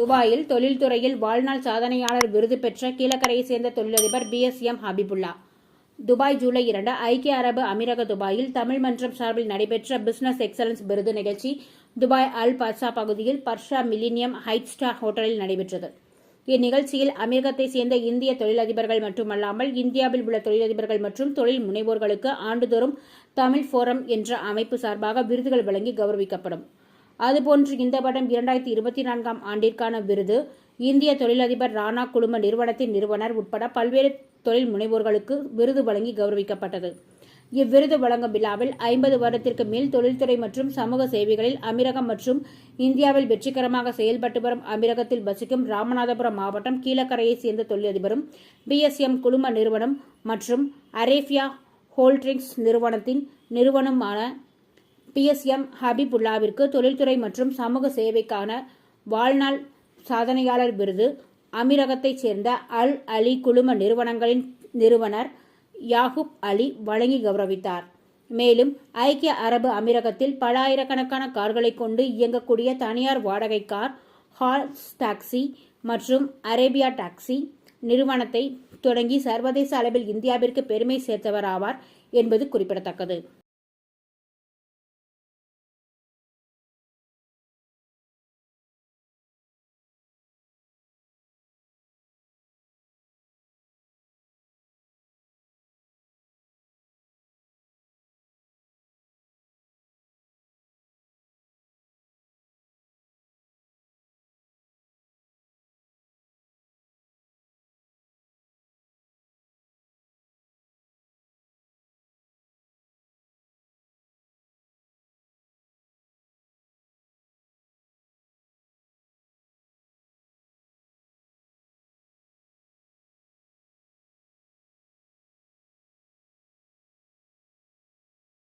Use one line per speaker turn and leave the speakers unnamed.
துபாயில் தொழில்துறையில் வாழ்நாள் சாதனையாளர் விருது பெற்ற கீழக்கரையை சேர்ந்த தொழிலதிபர் P. S. M. Habibullah. Dubai July இரண்டு ஐக்கிய அரபு அமீரக துபாயில் தமிழ் மன்றம் சார்பில் நடைபெற்ற பிசினஸ் எக்ஸலன்ஸ் விருது நிகழ்ச்சி துபாய் அல் பர்சா பகுதியில் பர்ஷா மில்லினியம் ஹைட் ஸ்டார் ஹோட்டலில் நடைபெற்றது. இந்நிகழ்ச்சியில் அமீரகத்தை சேர்ந்த இந்திய தொழிலதிபர்கள் மட்டுமல்லாமல் இந்தியாவில் உள்ள தொழிலதிபர்கள் மற்றும் தொழில் முனைவோர்களுக்கு ஆண்டுதோறும் தமிழ் ஃபோரம் என்ற அமைப்பு சார்பாக விருதுகள் வழங்கி கௌரவிக்கப்படும். அதுபோன்று இந்த படம் இரண்டாயிரத்தி இருபத்தி நான்காம் ஆண்டிற்கான விருது இந்திய தொழிலதிபர் ராணா குழும நிறுவனத்தின் நிறுவனர் உட்பட பல்வேறு தொழில் முனைவோர்களுக்கு விருது வழங்கி கௌரவிக்கப்பட்டது. இவ்விருது வழங்கும் விழாவில் ஐம்பது வருடத்திற்கு மேல் தொழில்துறை மற்றும் சமூக சேவைகளில் அமீரகம் மற்றும் இந்தியாவில் வெற்றிகரமாக செயல்பட்டு வரும் அமீரகத்தில் வசிக்கும் ராமநாதபுரம் மாவட்டம் கீழக்கரையைச் சேர்ந்த தொழிலதிபரும் பிஎஸ்எம் குழும நிறுவனம் மற்றும் அரேபியா ஹோல்ட்ரிங்ஸ் நிறுவனத்தின் நிறுவனமான பிஎஸ்எம் ஹபிபுல்லாவிற்கு தொழில்துறை மற்றும் சமூக சேவைக்கான வாழ்நாள் சாதனையாளர் விருது. அமீரகத்தைச் சேர்ந்த அல் அலி குழும நிறுவனங்களின் நிறுவனர் யாகூப் அலி வழங்கி கௌரவித்தார். மேலும் ஐக்கிய அரபு அமீரகத்தில் பல ஆயிரக்கணக்கான கார்களை கொண்டு இயங்கக்கூடிய தனியார் வாடகை கார் ஹால்ஸ் டாக்ஸி மற்றும் அரேபியா டாக்ஸி நிறுவனத்தை தொடங்கி சர்வதேச அளவில் இந்தியாவிற்கு பெருமை சேர்த்தவர் ஆவார் என்பது குறிப்பிடத்தக்கது.